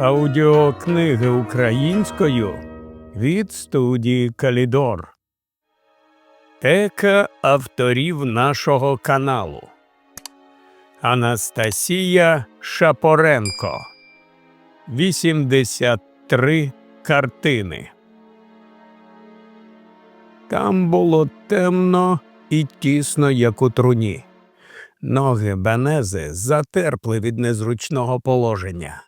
Аудіокниги українською від студії Калідор. Тека авторів нашого каналу Анастасія Шапоренко 83 картини. Там було темно і тісно, як у труні. Ноги Бенези затерпли від незручного положення.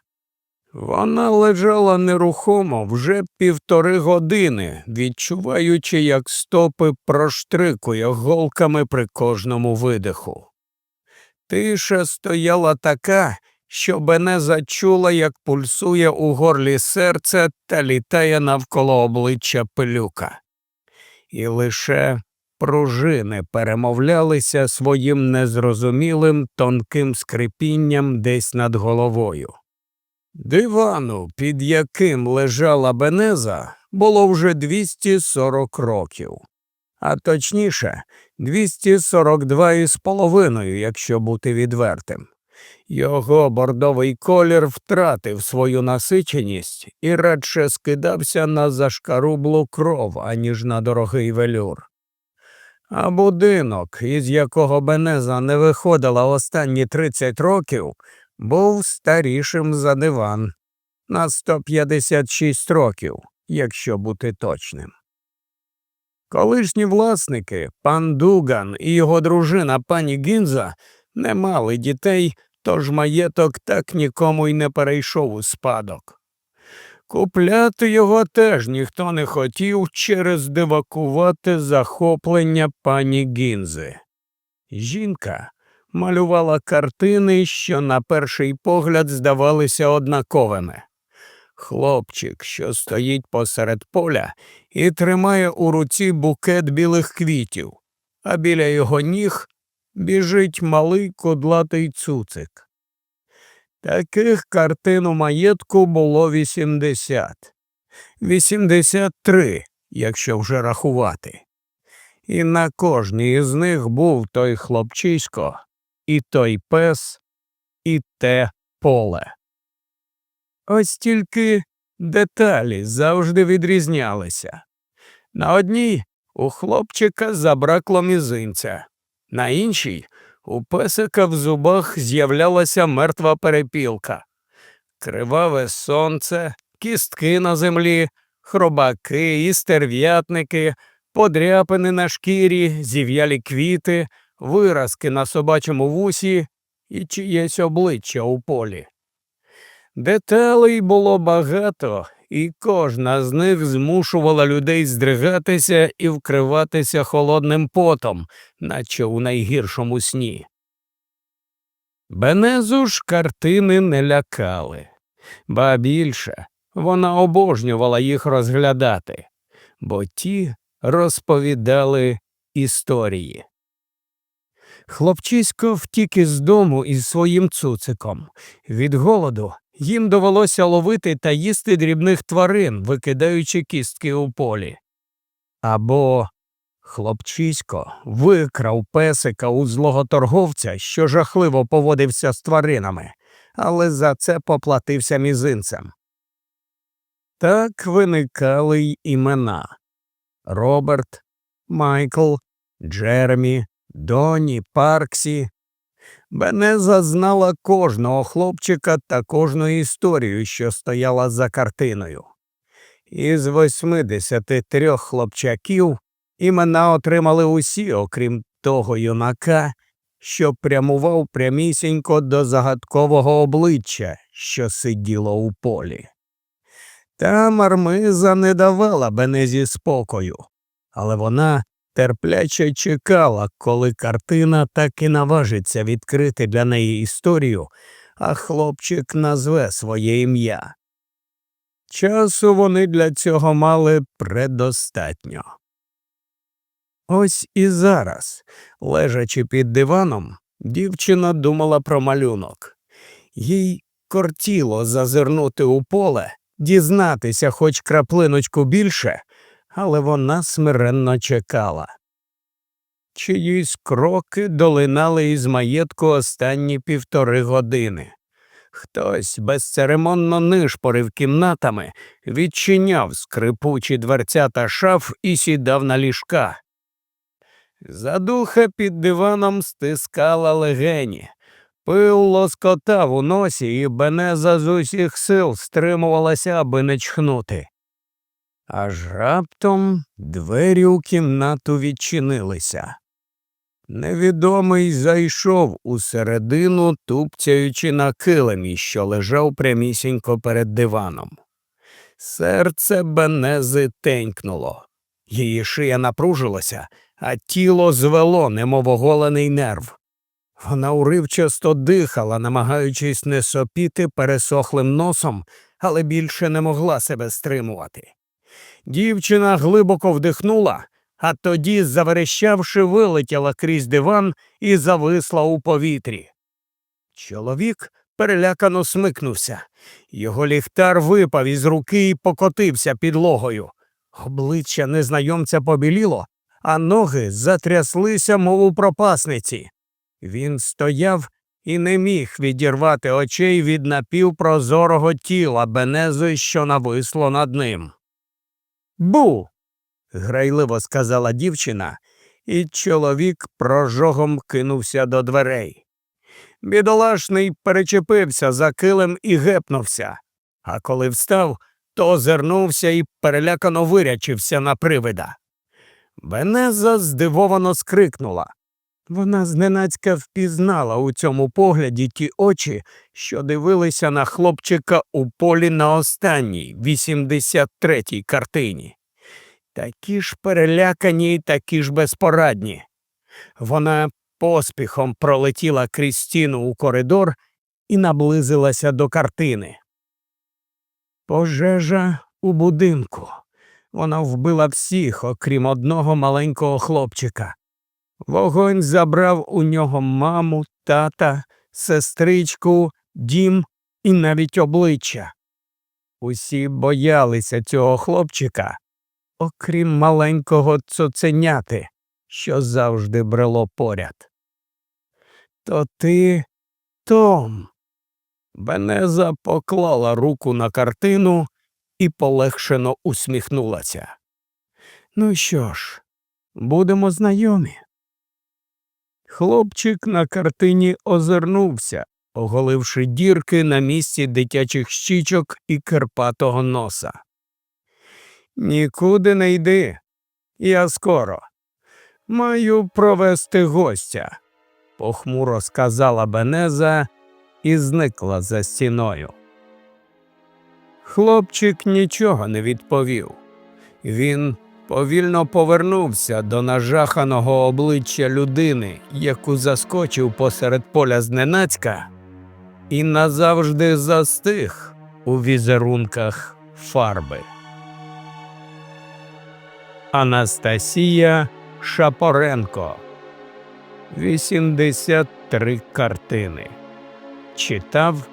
Вона лежала нерухомо вже півтори години, відчуваючи, як стопи проштрикує голками при кожному видиху. Тиша стояла така, що Бенеза чула, як пульсує у горлі серце та літає навколо обличчя пилюка. І лише пружини перемовлялися своїм незрозумілим тонким скрипінням десь над головою. Дивану, під яким лежала Бенеза, було вже 240 років, а точніше, 242 із половиною, якщо бути відвертим. Його бордовий колір втратив свою насиченість і радше скидався на зашкарублу кров, аніж на дорогий велюр. А будинок, із якого Бенеза не виходила останні 30 років, був старішим за диван на 156 років, якщо бути точним. Колишні власники, пан Дуган і його дружина пані Гінза, не мали дітей, тож маєток так нікому й не перейшов у спадок. Купляти його теж ніхто не хотів через дивакувати захоплення пані Гінзи. Жінка малювала картини, що на перший погляд здавалися однаковими. Хлопчик, що стоїть посеред поля і тримає у руці букет білих квітів, а біля його ніг біжить малий кудлатий цуцик. Таких картин у маєтку було 80. 83, якщо вже рахувати. І на кожній із них був той хлопчисько, і той пес, і те поле. Ось тільки деталі завжди відрізнялися. На одній у хлопчика забракло мізинця, на іншій у песика в зубах з'являлася мертва перепілка, криваве сонце, кістки на землі, хробаки, і стерв'ятники, подряпини на шкірі, зів'ялі квіти, виразки на собачому вусі і чиєсь обличчя у полі. Деталей було багато, і кожна з них змушувала людей здригатися і вкриватися холодним потом, наче у найгіршому сні. Бенезу ж картини не лякали, ба більше вона обожнювала їх розглядати, бо ті розповідали історії. Хлопчисько втік із дому із своїм цуциком. Від голоду їм довелося ловити та їсти дрібних тварин, викидаючи кістки у полі. Або хлопчисько викрав песика у злого торговця, що жахливо поводився з тваринами, але за це поплатився мізинцем. Так виникали й імена Роберт, Майкл, Джеремі, Доні, Парксі. Бенеза знала кожного хлопчика та кожну історію, що стояла за картиною. Із 83 хлопчаків імена отримали усі, окрім того юнака, що прямував прямісінько до загадкового обличчя, що сиділо у полі. Та мармиза не давала Бенезі спокою, але вона терпляче чекала, коли картина так і наважиться відкрити для неї історію, а хлопчик назве своє ім'я. Часу вони для цього мали предостатньо. Ось і зараз, лежачи під диваном, дівчина думала про малюнок. Їй кортіло зазирнути у поле, дізнатися хоч краплиночку більше, але вона смиренно чекала. Чиїсь кроки долинали із маєтку останні півтори години. Хтось безцеремонно нишпорив кімнатами, відчиняв скрипучі дверця та шаф і сідав на ліжка. Задуха під диваном стискала легені. Пил лоскотав у носі, і Бенеза з усіх сил стримувалася, аби не чхнути. Аж раптом двері у кімнату відчинилися. Невідомий зайшов усередину, тупцяючи на килимі, що лежав прямісінько перед диваном. Серце Бенези тенькнуло. Її шия напружилася, а тіло звело, немов оголений нерв. Вона уривчасто дихала, намагаючись не сопіти пересохлим носом, але більше не могла себе стримувати. Дівчина глибоко вдихнула, а тоді, заверещавши, вилетіла крізь диван і зависла у повітрі. Чоловік перелякано смикнувся. Його ліхтар випав із руки і покотився підлогою. Обличчя незнайомця побіліло, а ноги затряслися, мов у пропасниці. Він стояв і не міг відірвати очей від напівпрозорого тіла Бенези, що нависло над ним. Бу. грайливо сказала дівчина, і чоловік прожогом кинувся до дверей. Бідолашний перечепився за килим і гепнувся, а коли встав, то озирнувся і перелякано вирячився на привида. Венеза здивовано скрикнула. Вона зненацька впізнала у цьому погляді ті очі, що дивилися на хлопчика у полі на останній, 83-й картині. Такі ж перелякані такі ж безпорадні. Вона поспіхом пролетіла крізь стіну у коридор і наблизилася до картини. Пожежа у будинку. Вона вбила всіх, окрім одного маленького хлопчика. Вогонь забрав у нього маму, тата, сестричку, дім і навіть обличчя. Усі боялися цього хлопчика, окрім маленького цуценяти, що завжди брело поряд. То ти, Том. Бенеза поклала руку на картину і полегшено усміхнулася. Ну що ж, будемо знайомі. Хлопчик на картині озирнувся, оголивши дірки на місці дитячих щічок і керпатого носа. Нікуди не йди. Я скоро. Маю провести гостя, похмуро сказала Бенеза і зникла за стіною. Хлопчик нічого не відповів. Він повільно повернувся до нажаханого обличчя людини, яку заскочив посеред поля зненацька, і назавжди застиг у візерунках фарби. Анастасія Шапоренко 83 картини. Читав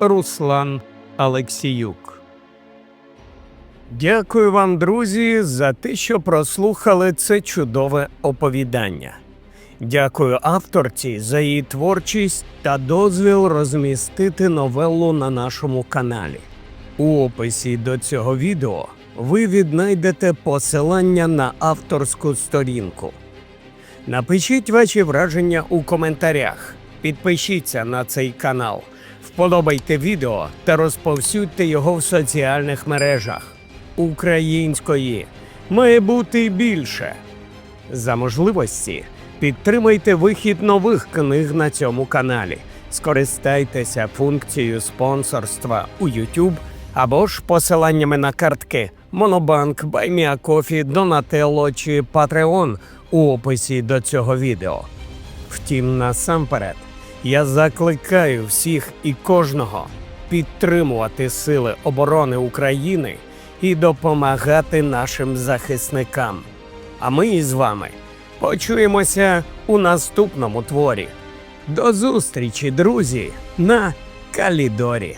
Руслан Алексіюк. Дякую вам, друзі, за те, що прослухали це чудове оповідання. Дякую авторці за її творчість та дозвіл розмістити новелу на нашому каналі. У описі до цього відео ви віднайдете посилання на авторську сторінку. Напишіть ваші враження у коментарях, підпишіться на цей канал, вподобайте відео та розповсюдьте його в соціальних мережах. Української має бути більше. За можливості підтримайте вихід нових книг на цьому каналі. Скористайтеся функцією спонсорства у YouTube або ж посиланнями на картки Монобанк, Байміакофі, Донателло чи Patreon у описі до цього відео. Втім, насамперед, я закликаю всіх і кожного підтримувати Сили оборони України і допомагати нашим захисникам. А ми із вами почуємося у наступному творі. До зустрічі, друзі, на Калідорі.